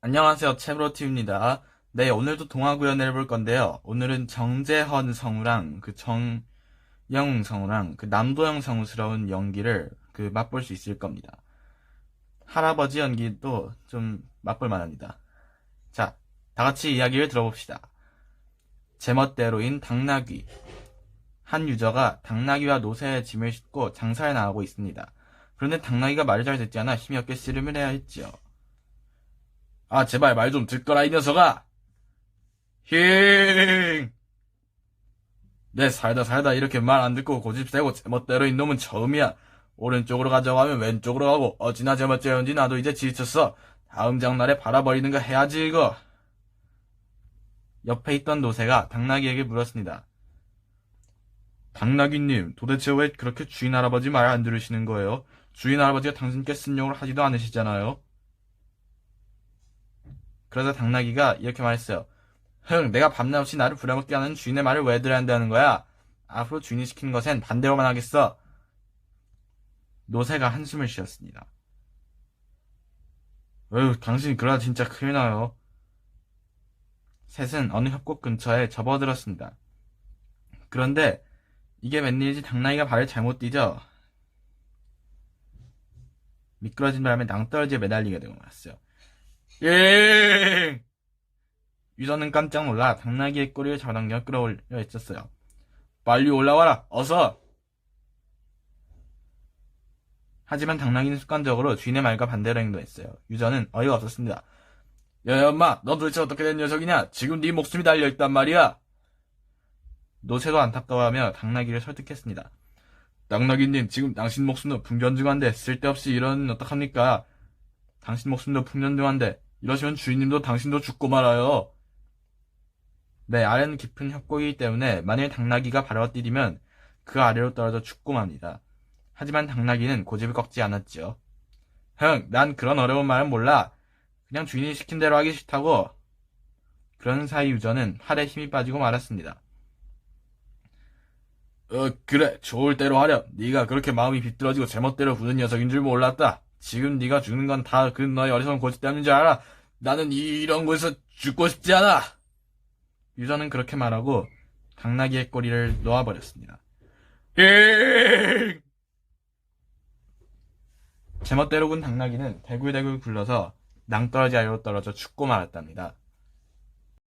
안녕하세요. 채브로티입니다. 네, 오늘도 동화 구연을 해볼 건데요. 오늘은 정재헌 성우랑 그 정영 성우랑 그 남도영 성우스러운 연기를 그 맛볼 수 있을 겁니다. 할아버지 연기도 좀 맛볼 만합니다. 자, 다 같이 이야기를 들어봅시다. 제멋대로인 당나귀. 한 유저가 당나귀와 노새의 짐을 싣고 장사에 나가고 있습니다. 그런데 당나귀가 말을 잘 듣지 않아 힘이 없게 씨름을 해야 했지요. 아, 제발 말 좀 듣거라, 이 녀석아! 힝! 내 살다 살다 이렇게 말 안 듣고 고집 세고 제멋대로 인 놈은 처음이야. 오른쪽으로 하면 왼쪽으로 가고, 어찌나 제멋대로인지 나도 이제 지쳤어. 다음 장날에 팔아버리는 거 해야지, 이거. 옆에 있던 노새가 당나귀에게 물었습니다. 당나귀님, 도대체 왜 그렇게 주인 할아버지 말 안 들으시는 거예요? 주인 할아버지가 당신께 쓴 욕을 하지도 않으시잖아요? 그래서 당나귀가 이렇게 말했어요. 흥, 내가 밤낮 없이 나를 부려먹게 하는 주인의 말을 왜 들어야 한다는 거야? 앞으로 주인이 시키는 것엔 반대로만 하겠어. 노새가 한숨을 쉬었습니다. 어휴, 당신 그러다 진짜 큰일 나요. 셋은 어느 협곡 근처에 접어들었습니다. 그런데 이게 웬일인지 당나귀가 발을 잘못 뛰죠? 미끄러진 바람에 낭떠러지에 매달리게 되고 말았어요. 예! 유저는 깜짝 놀라 당나귀의 꼬리를 잡아당겨 끌어올려 있었어요. 빨리 올라와라! 어서! 하지만 당나귀는 습관적으로 주인의 말과 반대로 행동했어요. 유저는 어이가 없었습니다. 야, 엄마, 너 도대체 어떻게 된 녀석이냐? 지금 네 목숨이 달려있단 말이야! 노새도 안타까워하며 당나귀를 설득했습니다. 당나귀님, 지금 당신 목숨도 풍전중한데 쓸데없이 이러는 어떡합니까? 당신 목숨도 풍년등한데 이러시면 주인님도 당신도 죽고 말아요. 네, 아래는 깊은 협곡이기 때문에 만일 당나귀가 발을 디디면 그 아래로 떨어져 죽고 맙니다. 하지만 당나귀는 고집을 꺾지 않았죠. 흥, 난 그런 어려운 말은 몰라. 그냥 주인이 시킨 대로 하기 싫다고. 그런 사이 유저는 팔에 힘이 빠지고 말았습니다. 어, 그래, 좋을 대로 하렴. 네가 그렇게 마음이 비뚤어지고 제멋대로 구는 녀석인 줄 몰랐다. 지금 네가 죽는 건 다 그 너의 어리석은 고집 때문인 줄 알아. 나는 이런 곳에서 죽고 싶지 않아. 유저는 그렇게 말하고 당나귀의 꼬리를 놓아버렸습니다. 잉! 제멋대로 군 당나귀는 대굴대굴 굴러서 낭떠러지 아래로 떨어져 죽고 말았답니다.